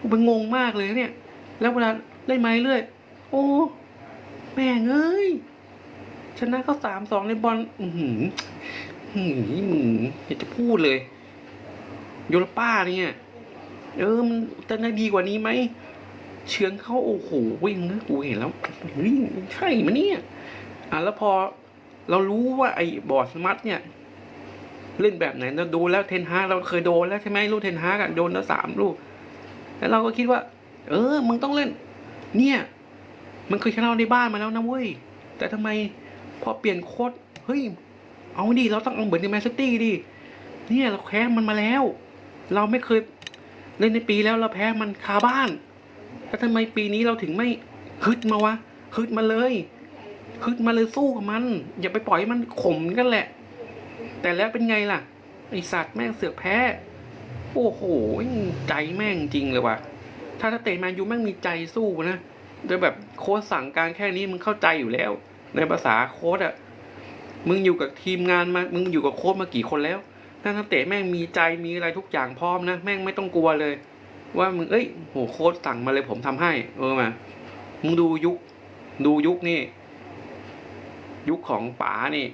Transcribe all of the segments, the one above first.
กูเป็นงงมากเลยเนี่ย แล้วเวลาเล่นไม้เรื่อยโอ้แม่งเอ้ยชนะเขาสามสองในบอลอือหือหือมึงอยากจะพูดเลย โยลป้าเนี่ยเออมันจะได้ดีกว่านี้ไหมเชืองเขาโอ้โหวิ่งนะกูเห็นแล้วเฮ้ยใช่ไหมเนี่ย อะแล้วพอเรารู้ว่าไอ้บอสมัตเนี่ย เล่นแบบไหนเราดูแล้วเทนฮากเราเคยโดนแล้วใช่ไหมลูกเทนฮากอะโดนแล้วสามลูก แล้วเราก็คิดว่า เออ มึงต้องเล่น เนี่ย มันเคยชนะเราในบ้านมาแล้วนะเว้ย แต่ทำไมพอเปลี่ยนโค้ดเฮ้ย เอาดิ เราต้องเอาเหมือนในแมนซิตี้ดิ เนี่ยเราแพ้มันมาแล้ว เราไม่เคยเล่นในปีแล้วเราแพ้มันคาบ้าน แล้วทำไมปีนี้เราถึงไม่ฮึดมาวะฮึดมาเลยฮึดมาเลยสู้กับมัน อย่าไปปล่อยมันขมกันแหละ แต่แล้วเป็นไงล่ะไอสัตว์แม่งเสือกแพ้ โอ้โหใจแม่งจริงเลยว่ะ ถ้าถ้าเตะแมนยูแม่งมีใจสู้นะโดยแบบโค้ชสั่งการแค่นี้มึงเข้าใจอยู่แล้ว ในภาษาโค้ชอะมึงอยู่กับทีมงานมามึงอยู่กับโค้ชมากี่คนแล้วถ้านักเตะแม่งมีใจมีอะไรทุกอย่างพร้อมนะแม่งไม่ต้องกลัวเลย ว่ามึงเอ้ยโหโค้ชสั่งมาเลยผมทำให้ เออมามึงดูยุค ดูยุคนี่ ยุคของป๋านี่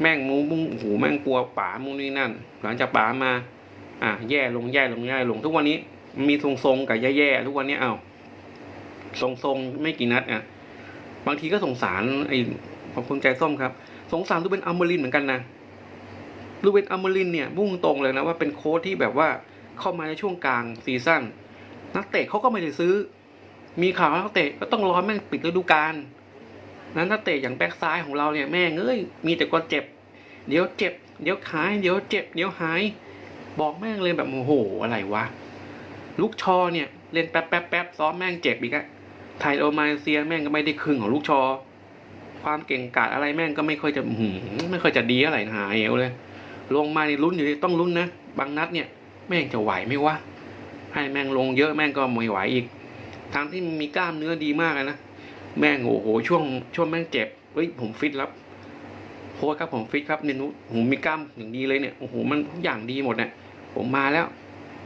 แม่งมูมึงโอ้โหแม่งกลัวป๋ามูนี่นั่น หลังจากป๋ามา อะแย่ลงแย่ลงแย่ลง ทุกวันนี้มีทรงๆกับแย่ๆทุกวันนี้เอาทรงๆไม่กี่นัดอะบางทีก็สงสารไอ้ขอบคุณใจส้มครับ สงสารลูเป็นอัมเบรินเหมือนกันนะลูเป็นอัมเบรินเนี่ยมุ่งตรงเลยนะว่าเป็นโค้ชที่แบบว่าเข้ามาในช่วงกลางซีซั่นนักเตะเขาก็ไม่ได้ซื้อ มีข่าวว่านักเตะก็ต้องรอแม่งปิดฤดูกาลนั้นนักเตะอย่างแบ็กซ้ายของเราเนี่ยแม่งเอ้ยมีแต่คนเจ็บ เดี๋ยวเจ็บ เดี๋ยวหาย เดี๋ยวเจ็บ เดี๋ยวหาย บอกแม่งเลยแบบโอ้โหอะไรวะ ลูกชอเนี่ยเล่นแป๊บแป๊บแป๊บซ้อมแม่งเจ็บอีกอะไทยโอมาเซียแม่งก็ไม่ได้ครึ่งของลูกชอ ความเก่งกาจอะไรแม่งก็ไม่ค่อยจะหืมไม่ค่อยจะดีอะไรหายเอวเลย ลงมานี่ลุ้นอยู่ต้องลุ้นนะบางนัดเนี่ย แม่งจะไหวไหมวะให้แม่งลงเยอะแม่งก็ไม่ไหวอีกทั้งที่มีกล้ามเนื้อดีมากนะแม่งโอ้โหช่วงช่วงแม่งเจ็บเฮ้ยผมฟิตแล้วโค้ชครับผมฟิตครับเนี่ยนุผมมีกล้ามอย่างดีเลยเนี่ยโอ้โหมันทุกอย่างดีหมดเนี่ย ผมมาแล้ว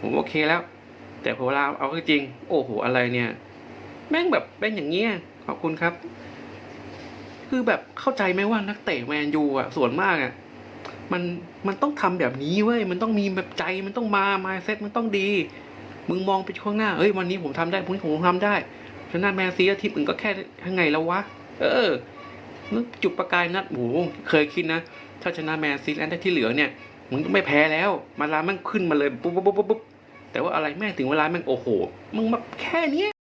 ผมโอเคแล้ว แต่พอเวลาเอาเข้าจริง โอ้โหอะไรเนี่ย แม่งแบบเป็นอย่างเงี้ยขอบคุณครับ คือแบบเข้าใจไหมว่านักเตะแมนยูอะส่วนมากอะมันมันต้องทำแบบนี้เว้ยมันต้องมีแบบใจมันต้องมามาเซ็ตมันต้องดี มึงมองไปข้างหน้าเอ้ยวันนี้ผมทำได้พรุ่งนี้ผมทำได้ชนะแมนซีทีมอื่นก็แค่ยังไงแล้ววะเออนึกจุดประกายนัดโหเคยคิดนะถ้าชนะแมนซีแล้วได้ที่เหลือเนี่ย มึงก็ไม่แพ้แล้วมาลาแม่งขึ้นมาเลยปุ๊บปุ๊บปุ๊บปุ๊บแต่ว่าอะไรแม่งถึงเวลาแม่งโอ้โหมึงมาแค่นี้